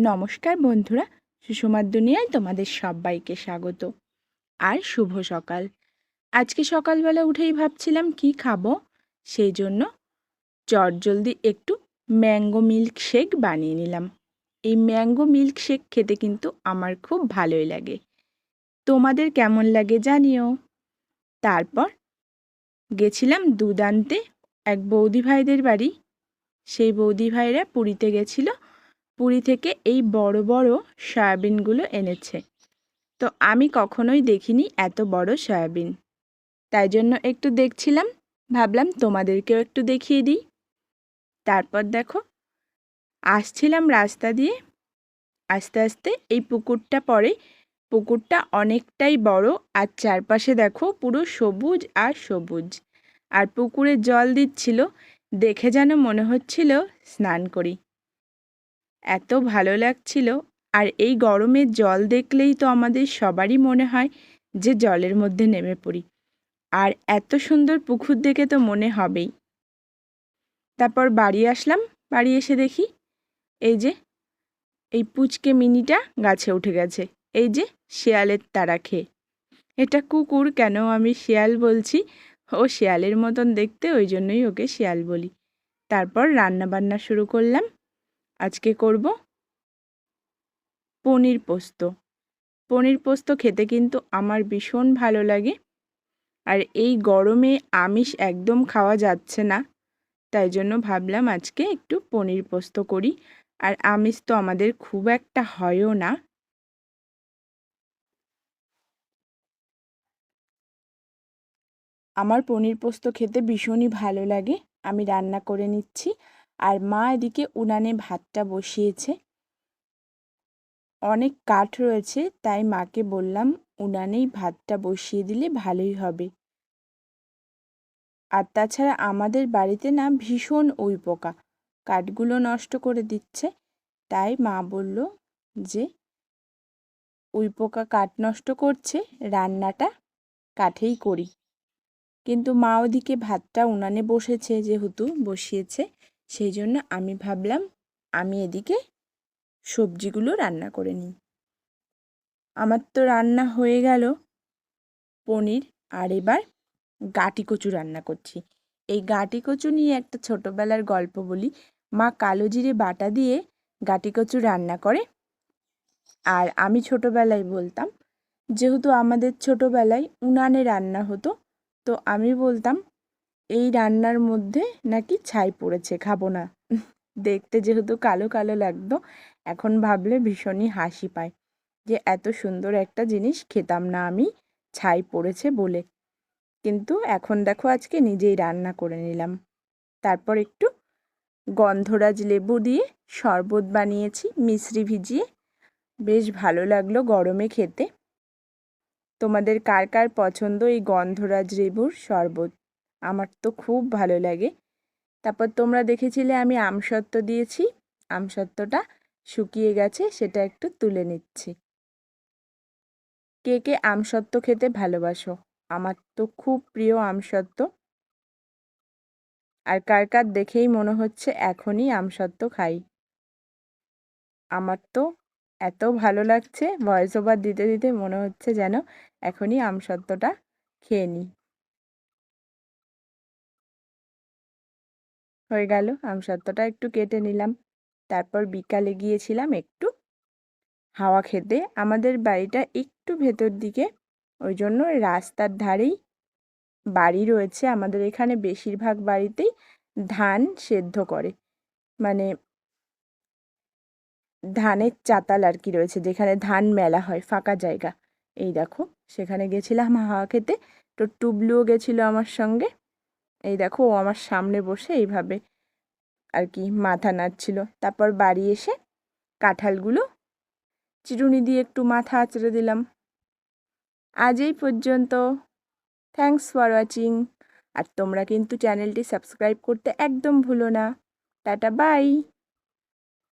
নমস্কার বন্ধুরা সুষমার দুনিয়ায় তোমাদের সবাইকে স্বাগত। আর শুভ সকাল। আজকে সকালবেলা উঠেই ভাবছিলাম কি খাব, সেই জন্য চটজলদি একটু ম্যাঙ্গো মিল্ক শেক বানিয়ে নিলাম। এই ম্যাঙ্গো মিল্ক শেক খেতে কিন্তু আমার খুব ভালোই লাগে। তোমাদের কেমন লাগে জানিও। তারপর গেছিলাম দুদান্তে, এক বৌদি ভাইদের বাড়ি। সেই বৌদি ভাইরা পুরীতে গেছিল পুরী থেকে এই বড় বড় সয়াবিনগুলো এনেছে। তো আমি কখনোই দেখিনি এত বড় সয়াবিন। তাই জন্য একটু দেখছিলাম, ভাবলাম তোমাদেরকেও একটু দেখিয়ে দিই। তারপর দেখো, আসছিলাম রাস্তা দিয়ে। আস্তে আস্তে এই পুকুরটা পরে, পুকুরটা অনেকটাই বড় আর চারপাশে দেখো পুরো সবুজ আর সবুজ। আর পুকুরে জল দিচ্ছিল, দেখে যেন মনে হচ্ছিল স্নান করি। এত ভালো লাগছিল। আর এই গরমে জল দেখলেই তো আমাদের সবারই মনে হয় যে জলের মধ্যে নেমে পড়ি। আর এত সুন্দর পুকুর দেখে তো মনে হবেই। তারপর বাড়ি আসলাম। বাড়ি এসে দেখি এই যে, এই পুচকে মিনিটা গাছে উঠে গেছে। এই যে শেয়ালের তারা খেয়ে। এটা কুকুর কেন আমি শেয়াল বলছি? ও শেয়ালের মতন দেখতে, ওই জন্যই ওকে শেয়াল বলি। তারপর রান্না বান্না শুরু করলাম। আজকে করব পনির পোস্ত। পনির পোস্ত খেতে কিন্তু আমার ভীষণ ভালো লাগে। আর এই গরমে আমিষ একদম খাওয়া যাচ্ছে না। তাই জন্য ভাবলাম আজকে একটু পনির পোস্ত করি। আর আমিষ তো আমাদের খুব একটা হয়ও না। আমার পনির পোস্ত খেতে ভীষণই ভালো লাগে। আমি রান্না করে নিচ্ছি। আর মা এদিকে উনানে ভাতটা বসিয়েছে। অনেক কাঠ রয়েছে, তাই মাকে বললাম উনানেই ভাতটা বসিয়ে দিলে ভালোই হবে। আর তাছাড়া আমাদের বাড়িতে না ভীষণ উই পোকা কাঠগুলো নষ্ট করে দিচ্ছে, তাই মা বলল যে উই পোকা কাঠ নষ্ট করছে, রান্নাটা কাঠেই করি। কিন্তু মা ওদিকে ভাতটা উনানে বসেছে যেহেতু বসিয়েছে সেই জন্য আমি ভাবলাম আমি এদিকে সবজিগুলো রান্না করে নিই। আমার তো রান্না হয়ে গেল পনির আর এবার গাটি কচু রান্না করছি। এই গাটি কচু নিয়ে একটা ছোটোবেলার গল্প বলি। মা কালো জিরে বাটা দিয়ে গাটি কচু রান্না করে। আর আমি ছোটোবেলায় বলতাম, যেহেতু আমাদের ছোটোবেলায় উনানে রান্না হতো, তো আমি বলতাম এই রান্নার মধ্যে নাকি ছাই পড়েছে, খাব না। দেখতে যেহেতু কালো কালো লাগতো, এখন ভাবলে ভীষণই হাসি পায় যে এত সুন্দর একটা জিনিস খেতাম না আমি, ছাই পড়েছে বলে। কিন্তু এখন দেখো আজকে নিজেই রান্না করে নিলাম। তারপর একটু গন্ধরাজ লেবু দিয়ে শরবত বানিয়েছি মিশ্রি ভিজিয়ে। বেশ ভালো লাগল গরমে খেতে। তোমাদের কার কার পছন্দ এই গন্ধরাজ লেবুর শরবত? আমার তো খুব ভালো লাগে। তারপর তোমরা দেখেছিলে আমি আমসত্ত্ব দিয়েছি। আমসত্ত্বটা শুকিয়ে গেছে, সেটা একটু তুলে নিচ্ছি। কে কে আমসত্ত্ব খেতে ভালোবাসো? আমার তো খুব প্রিয় আমসত্ত্ব। আর কার কার দেখেই মনে হচ্ছে এখনই আমসত্ত্ব খাই? আমার তো এত ভালো লাগছে ভয়েস ওভার দিতে দিতে মনে হচ্ছে যেন এখনই আমসত্ত্বটা খেয়ে নিই। হয়ে গেল। আমসত্ত্বটা একটু কেটে নিলাম। তারপর বিকালে গিয়েছিলাম একটু হাওয়া খেতে। আমাদের বাড়িটা একটু ভেতর দিকে। ওই জন্য রাস্তার ধারেই বাড়ি রয়েছে। আমাদের এখানে বেশিরভাগ বাড়িতেই ধান সেদ্ধ করে। মানে ধানের চাতাল আর কি রয়েছে, যেখানে ধান মেলা হয়, ফাঁকা জায়গা। এই দেখো, সেখানে গেছিলাম হাওয়া খেতে। তো টুবলুও গেছিল আমার সঙ্গে। এই দেখো ও আমার সামনে বসে এইভাবে আর কি মাথা নাড়ছিল। তারপর বাড়ি এসে কাঁঠালগুলো চিরুনি দিয়ে একটু মাথা আঁচড়ে দিলাম। আজ এই পর্যন্ত। থ্যাংকস ফর ওয়াচিং আর তোমরা কিন্তু চ্যানেলটি সাবস্ক্রাইব করতে একদম ভুলো না। Tata bye